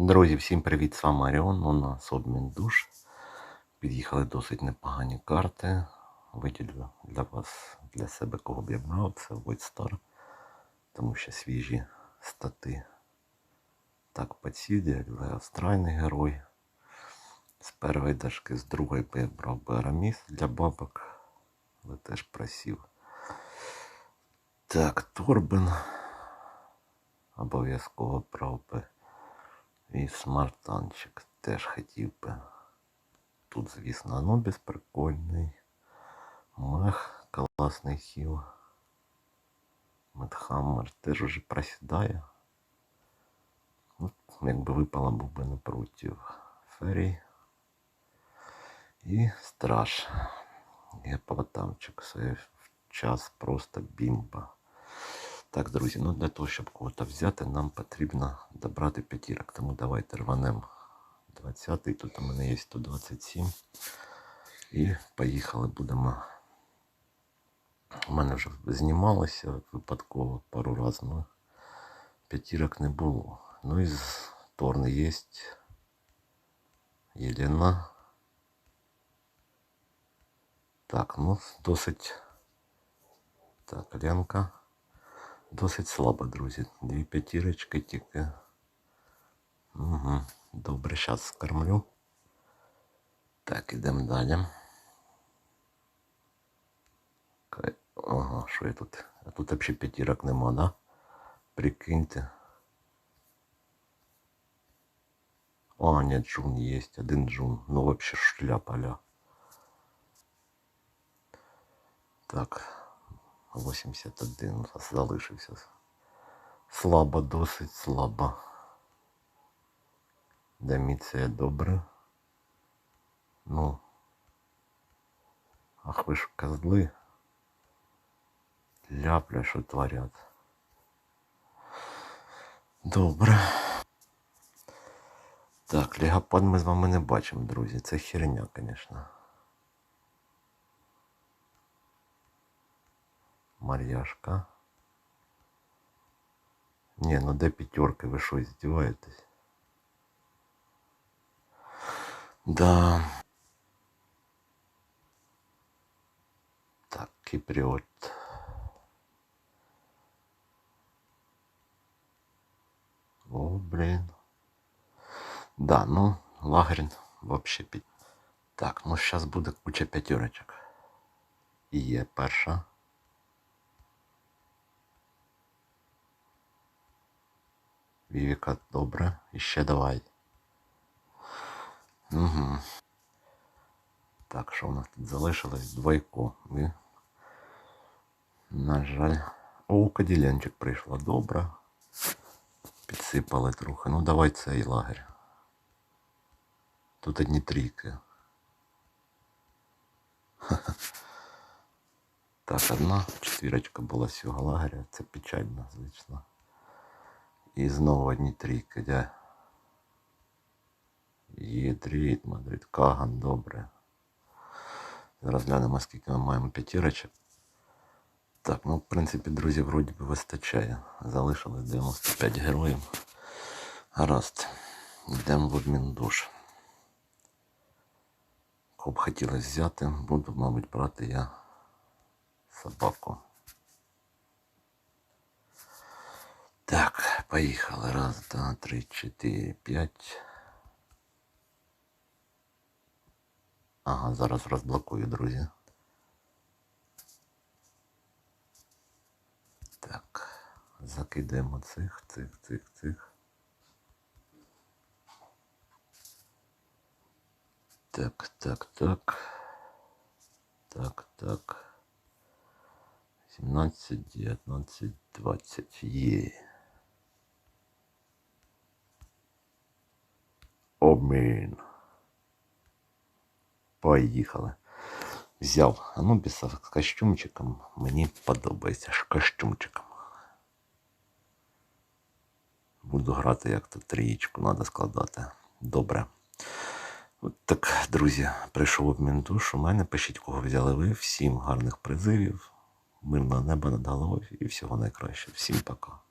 Друзі, всім привіт! З вами Аріон. У нас обмін душ. Під'їхали досить непогані карти. Виділю для вас, для себе, кого б я брав, це Void Star. Тому що свіжі стати. Так, Паціді, як астральний герой. З першої дашки, з другої би я брав би Араміс для бабок. Але теж просів. Так, Торбин. Обов'язково брав би. І смартанчик теж хотів би. Тут, звісно, Анубіс прикольний. Мех класний хіл. Медхаммер теж уже просідає. Ну, якби випала, був би не проти Феррі. І страж. Гепатамчик. Це в час просто бімба. Так, друзі, ну для того, щоб кого-то взяти, нам потрібно добрати п'ятірок. Тому давайте рванемо 20-й. Тут у мене є 127. І поїхали, будемо. У мене вже знімалося випадково пару разів, але п'ятірок не було. Ну і з Торни є Єлена. Так, ну досить. Так, Ленка. Досить слабо, друзі. Дві п'ятірочки тільки. Угу. Добре, зараз скормлю. Так, ідемо далі. Ага, що я тут? А тут взагалі п'ятірок нема, да? Прикиньте. А, нет, джун есть. Один джун. Ну, вообще шляпа, ля. Так. 81 залишився. Слабо, досить слабо. Деміція добре. Ну. Ах ви ж козли. Ляпля, що творять. Добре. Так, легопад ми з вами не бачимо, друзі. Це херня, звісно. Мар'яшка. Не, ну де пятерка, ви що, издеваетесь? Да. Так, киприот. О, блин. Да, ну, Лагрин вообще пі... Так, ну сейчас буде куча п'ятерочок. І є перша. Вівіка, добре. І ще давай. Угу. Так, що у нас тут залишилось? Двойко. І, на жаль. О, каділянчик прийшла. Добре. Підсипали трохи. Ну давай цей лагерь. Тут одні трійки. Так, одна четвірочка була з цього лагеря. Це печально, звісно. І знову одні трійки, де? Єдріт, Мадрид, Каган, добре. Зараз глянемо, скільки ми маємо п'ятірочок. Так, ну в принципі, друзі, вроді би вистачає. Залишилось 95 героїв. Гаразд. Йдемо в обмін душ. Кого б хотілося взяти, буду, мабуть, брати я собаку. Так, поїхали. Раз, два, три, чотири, п'ять. Ага, зараз розблокую, друзі. Так, закидаємо цих, цих, цих, цих. Так, так, так. Так, так. 17, 19, 20. Є. Обмін. Поїхали. Взяв Анубіса з костюмчиком. Мені подобається з костюмчиком. Буду грати, як тут трієчку треба складати. Добре. От так, друзі, прийшов обмін душ. У мене пишіть, кого взяли ви. Всім гарних призивів, мирного неба над головою і всього найкращого. Всім пока.